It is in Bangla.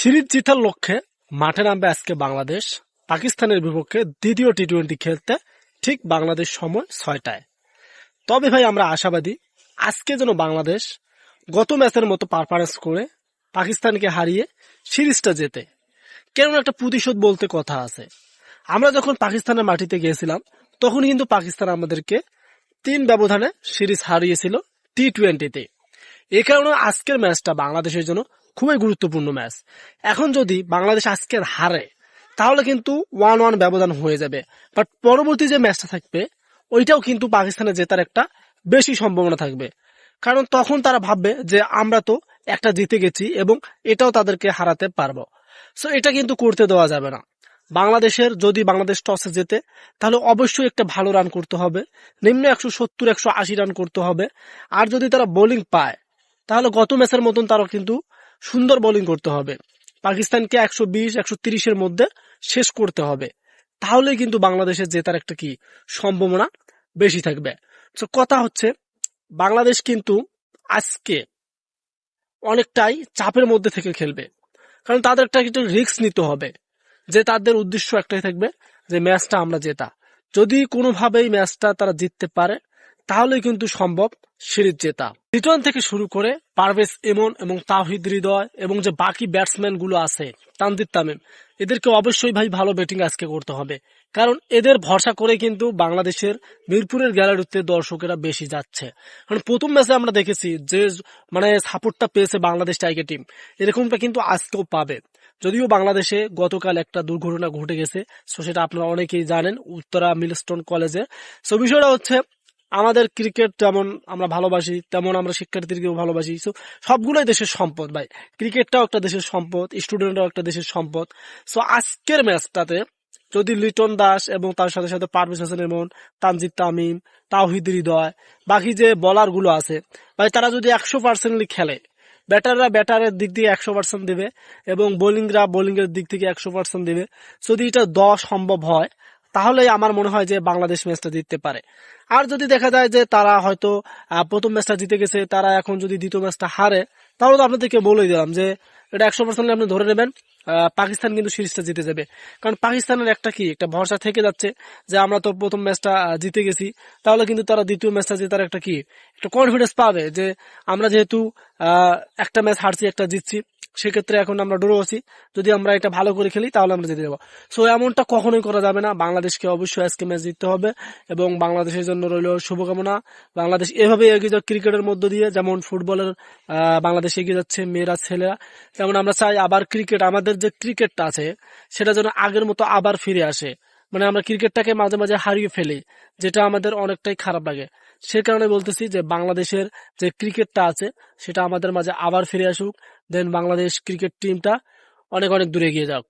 সিরিজ জিতার লক্ষ্যে মাঠে নামবে আজকে বাংলাদেশ। পাকিস্তানের বিপক্ষে দ্বিতীয় টি টোয়েন্টি খেলতে ঠিক বাংলাদেশ সময় ছয়টায়। তবে ভাই, আমরা আশাবাদী আজকে যেন বাংলাদেশ গত ম্যাচের মতো পারফরমেন্স করে পাকিস্তানকে হারিয়ে সিরিজটা জেতে। কেননা একটা প্রতিশোধ বলতে কথা আছে। আমরা যখন পাকিস্তানের মাটিতে গিয়েছিলাম তখন কিন্তু পাকিস্তান আমাদেরকে তিন ব্যবধানে সিরিজ হারিয়েছিল টি টোয়েন্টিতে এ কারণে আজকের ম্যাচটা বাংলাদেশের জন্য খুবই গুরুত্বপূর্ণ ম্যাচ। এখন যদি বাংলাদেশ আজকের হারে, তাহলে কিন্তু ওয়ান ওয়ান ব্যবধান হয়ে যাবে। বাট পরবর্তী যে ম্যাচটা থাকবে, ওইটাও কিন্তু পাকিস্তানে জেতার একটা বেশি সম্ভাবনা থাকবে। কারণ তখন তারা ভাববে যে আমরা তো একটা জিতে গেছি এবং এটাও তাদেরকে হারাতে পারব। সো এটা কিন্তু করতে দেওয়া যাবে না। বাংলাদেশের যদি বাংলাদেশ টসে জেতে, তাহলে অবশ্যই একটা ভালো রান করতে হবে। নিম্ন একশো সত্তর, একশো আশি রান করতে হবে। আর যদি তারা বোলিং পায়, তাহলে গত ম্যাচের মতন তারা কিন্তু সুন্দর বোলিং করতে হবে। পাকিস্তানকে একশো বিশ, একশো তিরিশের মধ্যে শেষ করতে হবে। তাহলে কিন্তু বাংলাদেশের জেতার একটা কি সম্ভাবনা বেশি থাকবে। তো কথা হচ্ছে, বাংলাদেশ কিন্তু আজকে অনেকটাই চাপের মধ্যে থেকে খেলবে। কারণ তাদের একটা একটু রিস্ক নিতে হবে, যে তাদের উদ্দেশ্য একটাই থাকবে যে ম্যাচটা আমরা জেতা। যদি কোনোভাবেই ম্যাচটা তারা জিততে পারে তাহলে কিন্তু সম্ভব সিরিজ জেতা। রিটার্ন থেকে শুরু করে পারভেজ এমন এবং তাহিদ হৃদয় এবং যে বাকি ব্যাটসম্যানগুলো আছে, তানজিদ তামিম, এদেরকে অবশ্যই ভাই ভালো ব্যাটিং আজকে করতে হবে। কারণ এদের ভরসা করে কিন্তু বাংলাদেশের মিরপুরের গ্যালারিতে দর্শকেরা বেশি যাচ্ছে। কারণ প্রথম ম্যাচে আমরা দেখেছি যে মানে সাপোর্টটা পেয়েছে বাংলাদেশ টাইগার টিম, এরকমটা কিন্তু আজকেও পাবে। যদিও বাংলাদেশে গতকাল একটা দুর্ঘটনা ঘটে গেছে, সো সেটা আপনারা অনেকেই জানেন উত্তরা মিলস্টোন কলেজে। সো বিষয়টা হচ্ছে আমাদের ক্রিকেট যেমন আমরা ভালোবাসি, তেমন আমরা শিক্ষার্থীদেরকেও ভালোবাসি। সো সবগুলোই দেশের সম্পদ, ভাই। ক্রিকেটটাও একটা দেশের সম্পদ, স্টুডেন্টরাও একটা দেশের সম্পদ। সো আজকের ম্যাচটাতে যদি লিটন দাস এবং তার সাথে সাথে পারভেজ হাসান এমন তানজিদ তামিম, তাওহিদ হৃদয়, বাকি যে বলারগুলো আছে, ভাই, তারা যদি একশো পার্সেন্টলি খেলে, ব্যাটাররা ব্যাটারের দিক দিয়ে একশো পার্সেন্ট দেবে এবং বোলিংরা বোলিংয়ের দিক থেকে একশো পার্সেন্ট দেবে। যদি এটা দেওয়া সম্ভব হয় তাহলে আমার মনে হয় যে বাংলাদেশ ম্যাচটা জিততে পারে। আর যদি দেখা যায় যে তারা হয়তো প্রথম ম্যাচটা জিতে গেছে, তারা এখন যদি দ্বিতীয় ম্যাচটা হারে, তাহলে তো আপনাদেরকে বলেই দিলাম যে এটা একশো পার্সেন্ট আপনি ধরে নেবেন পাকিস্তান কিন্তু সিরিজটা জিতে যাবে। কারণ পাকিস্তানের একটা কি, একটা ভরসা থেকে যাচ্ছে যে আমরা তো প্রথম ম্যাচটা জিতে গেছি, তাহলে কিন্তু তারা দ্বিতীয় ম্যাচটা জেতার একটা কি, একটা কনফিডেন্স পাবে যে আমরা যেহেতু একটা ম্যাচ হারছি, একটা জিতছি। সেক্ষেত্রে এখন আমরা ড্র আছি যদি আমরা এটা ভালো করে খেলি, তাহলে আমরা জিতে যাব। সো এমনটা কখনোই করা যাবে না। বাংলাদেশকে অবশ্যই আজকে ম্যাচ জিততে হবে এবং বাংলাদেশের জন্য রইল শুভকামনা। বাংলাদেশ এভাবে এগিয়ে যাক ক্রিকেটের মধ্য দিয়ে। যেমন ফুটবলের বাংলাদেশ এগিয়ে যাচ্ছে মেয়েরা, ছেলেরা। তেমন আমরা চাই আবার ক্রিকেট, আমাদের যে ক্রিকেটটা আছে, সেটা যেন আগের মতো আবার ফিরে আসে। মানে আমরা ক্রিকেটটাকে মাঝে মাঝে হারিয়ে ফেলি, যেটা আমাদের অনেকটাই খারাপ লাগে। সে কারণে বলতেছি যে, বাংলাদেশের যে ক্রিকেটটা আছে, সেটা আমাদের মাঝে আবার ফিরে আসুক। দেন বাংলাদেশ ক্রিকেট টিমটা অনেক অনেক দূরে এগিয়ে যাক।